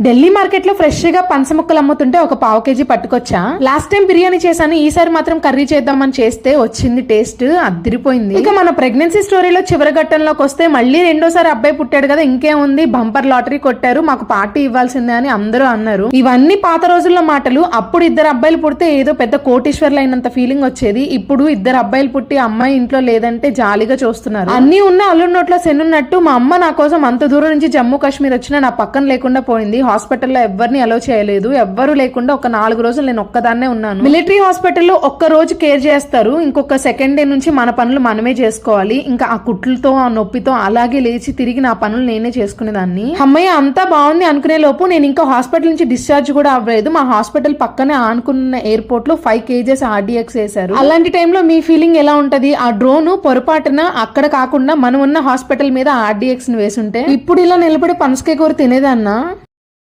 ఢిల్లీ మార్కెట్లో ఫ్రెష్గా పంచ ముక్కలు అమ్ముతుంటే ఒక పావు కేజీ పట్టుకొచ్చా? లాస్ట్ టైం బిర్యానీ చేశాను ఈసారి మాత్రం కర్రీ చేద్దామని చేస్తే వచ్చింది టేస్ట్ అద్దరిపోయింది. ఇక మన ప్రెగ్నెన్సీ స్టోరీలో చివరి ఘట్టంలోకి వస్తే మళ్ళీ రెండోసారి అబ్బాయి పుట్టాడు కదా ఇంకేముంది బంపర్ లాటరీ కొట్టారు మాకు పార్టీ ఇవ్వాల్సిందే అని అందరూ అన్నారు. ఇవన్నీ పాత రోజుల్లో మాటలు అప్పుడు ఇద్దరు అబ్బాయిలు పుడితే ఏదో పెద్ద కోటీశ్వర్లు అయినంత ఫీలింగ్ వచ్చేది ఇప్పుడు ఇద్దరు అబ్బాయిలు పుట్టి అమ్మాయి ఇంట్లో లేదంటే జాలిగా చూస్తున్నారు. అన్ని ఉన్న అల్లున్నోట్లో సెన్నున్నట్టు మా అమ్మ నా కోసం అంత దూరం నుంచి జమ్మూ కాశ్మీర్ వచ్చినా నా పక్కన లేకుండా పోయింది హాస్పిటల్లో ఎవరిని అలో చేయలేదు. ఎవ్వరు లేకుండా ఒక నాలుగు రోజులు నేను ఒక్కదాన్నే ఉన్నాను. మిలిటరీ హాస్పిటల్లో ఒక్క రోజు కేర్ చేస్తారు. ఇంకొక సెకండ్ డే నుంచి మన పనులు మనమే చేసుకోవాలి. ఇంకా ఆ కుట్లతో ఆ నొప్పితో అలాగే లేచి తిరిగి నా పనులు నేనే చేసుకునేదాన్ని. అమ్మయ్య అంతా బాగుంది అనుకునే లోపు నేను ఇంకా హాస్పిటల్ నుంచి డిశ్చార్జ్ కూడా అవ్వలేదు. మా హాస్పిటల్ పక్కనే ఆనుకున్న ఎయిర్పోర్ట్లో ఫైవ్ కేజెస్ ఆర్డీఎక్స్ వేశారు. అలాంటి టైంలో మీ ఫీలింగ్ ఎలా ఉంటది? ఆ డ్రోన్ పొరపాటున అక్కడ కాకుండా మనం ఉన్న హాస్పిటల్ మీద ఆర్డీఎక్స్ని వేసుంటే? ఇప్పుడు ఇలా నిలబడి పనసకాయ కూర తినేదన్నా?